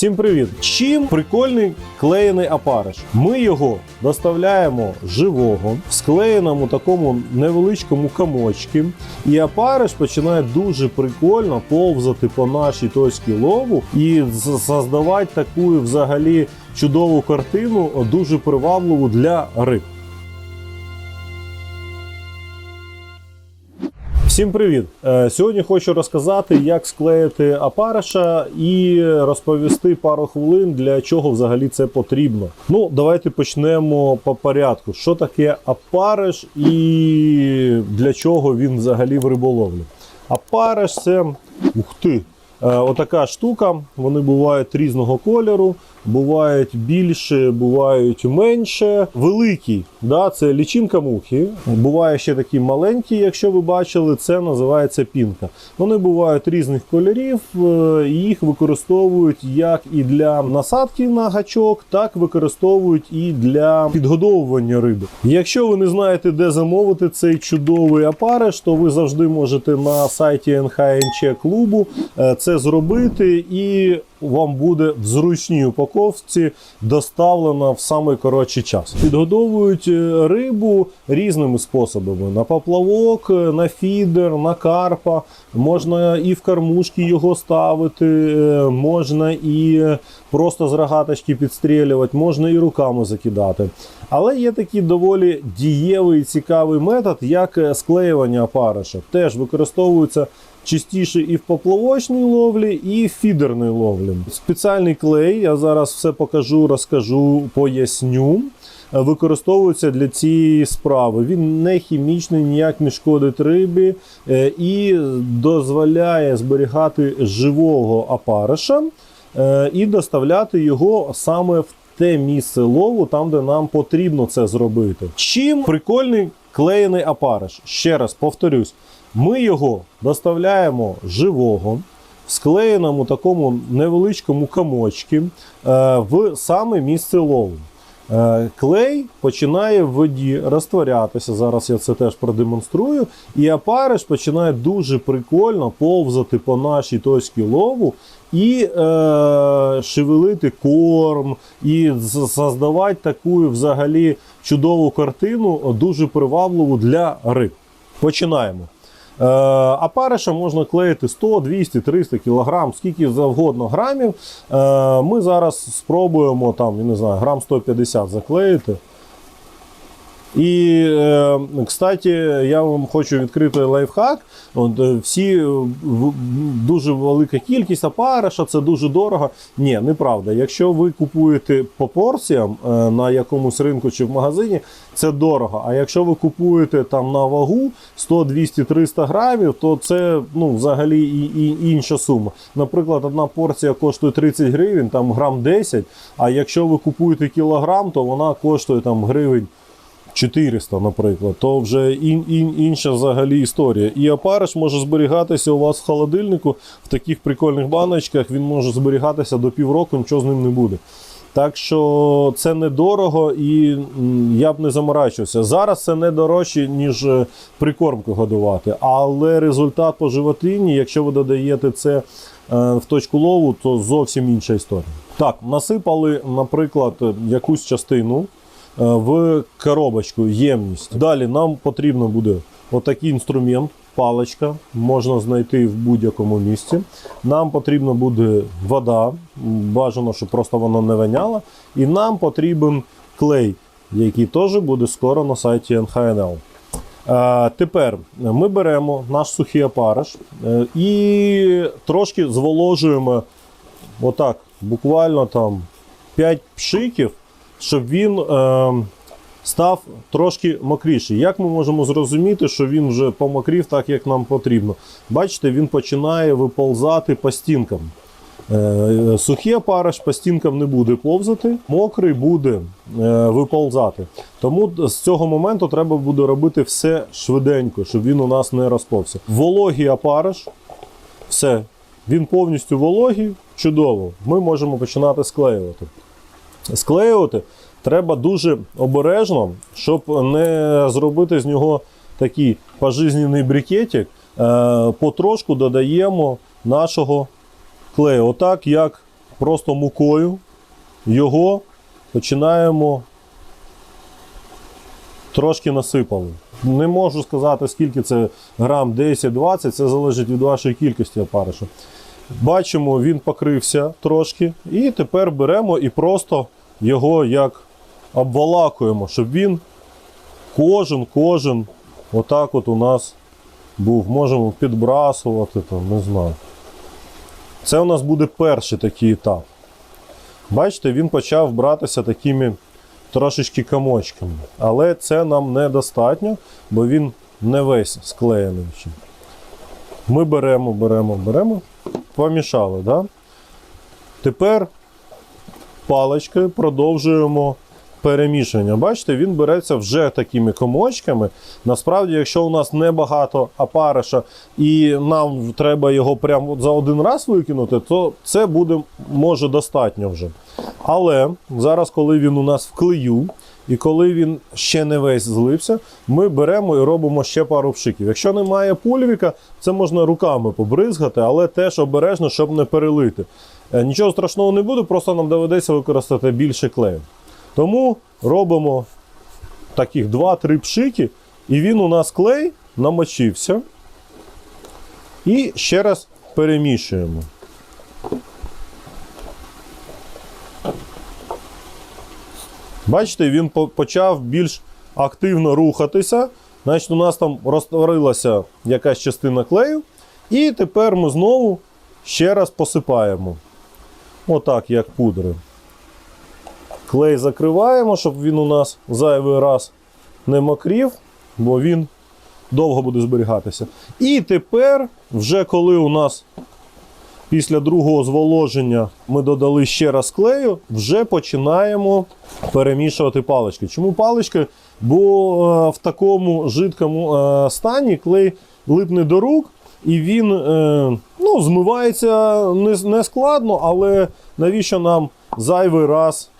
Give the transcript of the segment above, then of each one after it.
Всім привіт! Чим прикольний клеєний апариш? Ми його доставляємо живого в склеєному такому невеличкому комочці, і апариш починає дуже прикольно повзати по нашій точці лову і создавати таку взагалі чудову картину, дуже привабливу для риб. Всім привіт! Е, Сьогодні хочу розказати, як склеїти апариша і розповісти пару хвилин, для чого взагалі це потрібно. Ну, давайте почнемо по порядку. Що таке апариш і для чого він взагалі в риболовлі? Апариш це ух ти! Е, Отака штука, вони бувають різного кольору, бувають більше, бувають менше. Великий, да, це лічинка мухи. Буває ще такі маленькі, якщо ви бачили, це називається пінка. Вони бувають різних кольорів, е, їх використовують як і для насадки на гачок, так використовують і для підгодовування риби. Якщо ви не знаєте, де замовити цей чудовий апариш, то ви завжди можете на сайті НХНЧ клубу е, це зробити, і вам буде в зручній упаковці доставлено в самий коротший час. Підгодовують е, рибу різними способами: на поплавок, е, на фідер, на карпа. Можна і в кормушки його ставити, е, можна і просто з рогаточки підстрілювати, можна і руками закидати. Але є такий доволі дієвий і цікавий метод, як склеювання опариша. Теж використовується частіше і в поплавочній ловлі, і в фідерній ловлі. Спеціальний клей, я зараз все покажу, розкажу, поясню. е, Використовується для цієї справи. Він не хімічний, ніяк не шкодить рибі е, і дозволяє зберігати живого опариша е, і доставляти його саме в те місце лову, там, де нам потрібно це зробити. Чим прикольний клеєний опариш? Ще раз повторюсь, ми його доставляємо живого в склеєному такому невеличкому комочці е, в саме місце лову. Е, Клей починає в воді розтворятися. Зараз я це теж продемонструю. І опариш починає дуже прикольно повзати по нашій точці лову і е, шевелити корм, і создавати таку взагалі чудову картину, дуже привабливу для риб. Починаємо. Е, Апариша можна клеїти 100, 200, 300 кг, скільки завгодно грамів. Е, Ми зараз спробуємо там, я не знаю, грам 150 заклеїти. І, е, кстати, я вам хочу відкрити лайфхак. От, е, всі е, дуже велика кількість апариша, це дуже дорого. Ні, неправда. Якщо ви купуєте по порціям на якомусь ринку чи в магазині, це дорого. А якщо ви купуєте там на вагу 100, 200, 300 грамів, то це ну, взагалі і, і інша сума. Наприклад, одна порція коштує 30 гривень, там грам 10. А якщо ви купуєте кілограм, то вона коштує там гривень. 400, наприклад, то вже ін, ін, інша взагалі історія. І опариш може зберігатися у вас в холодильнику в таких прикольних баночках. Він може зберігатися до півроку, нічого з ним не буде. Так що це недорого і я б не заморачувався. Зараз це не дорожче, ніж е, прикормку годувати. Але результат по животині, якщо ви додаєте це е, в точку лову, то зовсім інша історія. Так, насипали, наприклад, якусь частину е, в коробочку ємність. Далі нам потрібно буде отакий інструмент, паличка, можна знайти в будь-якому місці. Нам потрібна буде вода, бажано, щоб просто вона не воняла. І нам потрібен клей, який теж буде скоро на сайті НХНЛ. Е, тепер ми беремо наш сухий опариш е, і трошки зволожуємо отак, буквально там 5 пшиків, щоб він е, став трошки мокріший. Як ми можемо зрозуміти, що він вже помокрів так, як нам потрібно? Бачите, він починає виползати по стінкам. Е, Сухий опариш по стінкам не буде повзати, мокрий буде е, виползати. Тому з цього моменту треба буде робити все швиденько, щоб він у нас не розповзся. Вологий опариш, все, він повністю вологий, чудово. Ми можемо починати склеювати. Склеювати треба дуже обережно, щоб не зробити з нього такий пожизнений брикетик. Е, Потрошку додаємо нашого клею. Отак, як просто мукою його починаємо трошки насипали. Не можу сказати, скільки це грам 10-20, це залежить від вашої кількості опаришу. Бачимо, він покрився трошки. І тепер беремо і просто його як обвалакуємо, щоб він кожен, кожен отак от у нас був. Можемо підбрасувати, там, не знаю. Це у нас буде перший такий етап. Бачите, він почав братися такими трошечки комочками. Але це нам недостатньо, бо він не весь склеєний. Ми беремо, беремо, беремо, помішали. Да? Тепер паличкою продовжуємо перемішання. Бачите, він береться вже такими комочками. Насправді, якщо у нас небагато апариша і нам треба його прямо за один раз викинути, то це буде може достатньо вже. Але зараз, коли він у нас в клею, і коли він ще не весь злився, ми беремо і робимо ще пару пшиків. Якщо немає пульвіка, це можна руками побризгати, але теж обережно, щоб не перелити. Е, Нічого страшного не буде, просто нам доведеться використати більше клею. Тому робимо таких 2-3 пшики, і він у нас клей намочився. І ще раз перемішуємо. Бачите, він почав більш активно рухатися. Значить, у нас там розтворилася якась частина клею. І тепер ми знову ще раз посипаємо. Отак, як пудри. Клей закриваємо, щоб він у нас зайвий раз не мокрів, бо він довго буде зберігатися. І тепер, вже коли у нас після другого зволоження ми додали ще раз клею, вже починаємо перемішувати палички. Чому палички? Бо е, в такому жидкому е, стані клей липне до рук, і він е, ну, змивається не але навіщо нам зайвий раз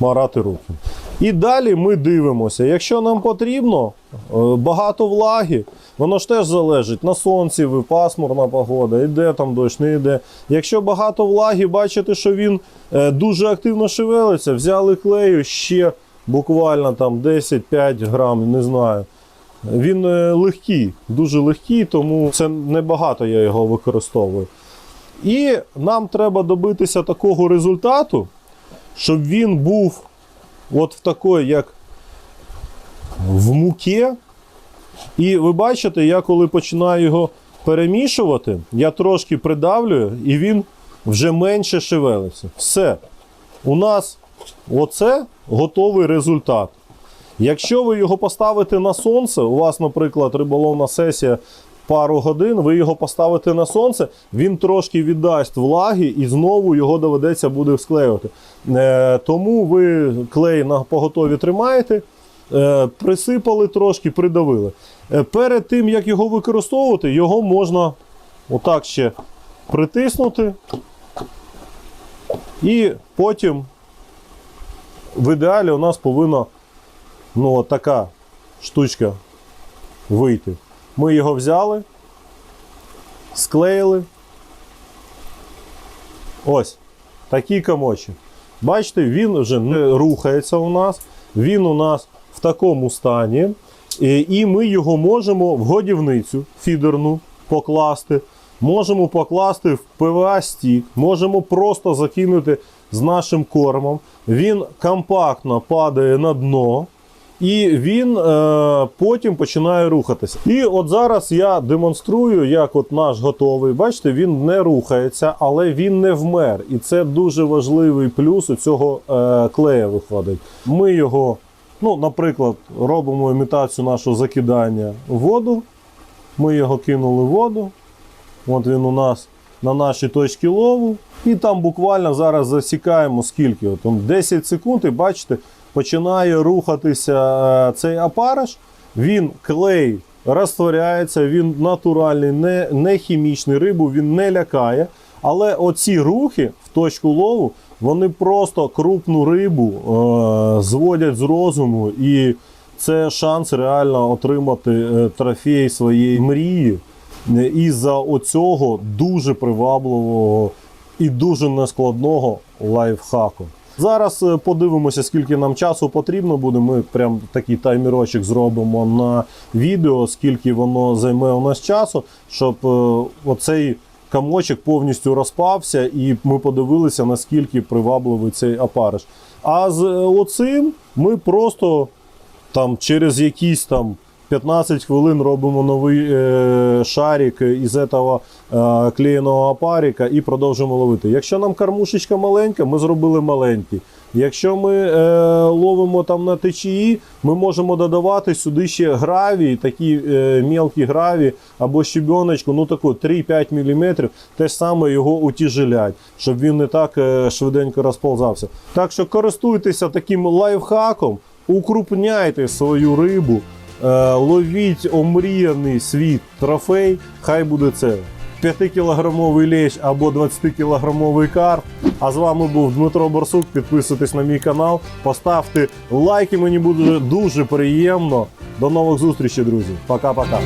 марати руки? І далі ми дивимося, якщо нам потрібно е, багато влаги, воно ж теж залежить на сонці, пасмурна погода, йде там дощ, не йде. Якщо багато влаги, бачите, що він е, дуже активно шевелиться, взяли клею ще буквально там 10-5 грам, не знаю. Він е, легкий, дуже легкий, тому це небагато я його використовую. І нам треба добитися такого результату, щоб він був от в такої, як в муке. І ви бачите, я коли починаю його перемішувати, я трошки придавлюю, і він вже менше шевелиться. Все. У нас оце готовий результат. Якщо ви його поставите на сонце, у вас, наприклад, риболовна сесія пару годин, ви його поставите на сонце, він трошки віддасть влаги і знову його доведеться буде склеювати. Е, тому ви клей на поготові тримаєте, е, присипали трошки, придавили. Е, перед тим, як його використовувати, його можна отак ще притиснути. І потім в ідеалі у нас повинна ну, така штучка вийти. Ми його взяли, склеїли. Ось такий комочок. Бачите, він вже не рухається у нас, він у нас в такому стані. І ми його можемо в годівницю фідерну покласти. Можемо покласти в ПВА стік, можемо просто закинути з нашим кормом. Він компактно падає на дно. І він е, потім починає рухатися. І от зараз я демонструю, як от наш готовий. Бачите, він не рухається, але він не вмер. І це дуже важливий плюс у цього е, клея виходить. Ми його, ну, наприклад, робимо імітацію нашого закидання в воду. Ми його кинули в воду. От він у нас на нашій точці лову. І там буквально зараз засікаємо скільки. От, 10 секунд, і бачите, починає рухатися е, цей апараш. Він клей розтворяється, він натуральний, не, не хімічний рибу, він не лякає. Але оці рухи в точку лову, вони просто крупну рибу е, зводять з розуму. І це шанс реально отримати е, трофей своєї мрії. Е, із-за оцього дуже привабливого і дуже нескладного лайфхаку. Зараз е, подивимося, скільки нам часу потрібно буде. Ми прям такий таймірочок зробимо на відео, скільки воно займе у нас часу, щоб е, оцей камочок повністю розпався, і ми подивилися, наскільки привабливий цей опариш. А з е, оцим ми просто там через якісь там 15 хвилин робимо новий е, шарик із этого е, клеєного опарика і продовжуємо ловити. Якщо нам кормушечка маленька, ми зробили маленький. Якщо ми е, ловимо там на течії, ми можемо додавати сюди ще гравій, такі е, мелкі граві або щебеночку, ну таку 3-5 мм, те ж саме його утяжелять, щоб він не так е, швиденько розползався. Так що користуйтеся таким лайфхаком, укрупняйте свою рибу, ловіть омріяний свій трофей, хай буде це 5-кілограмовий лещ або 20-кілограмовий карп. А з вами був Дмитро Борсук. Підписуйтесь на мій канал, поставте лайки, мені буде дуже приємно. До нових зустрічей, друзі. Пока-пока.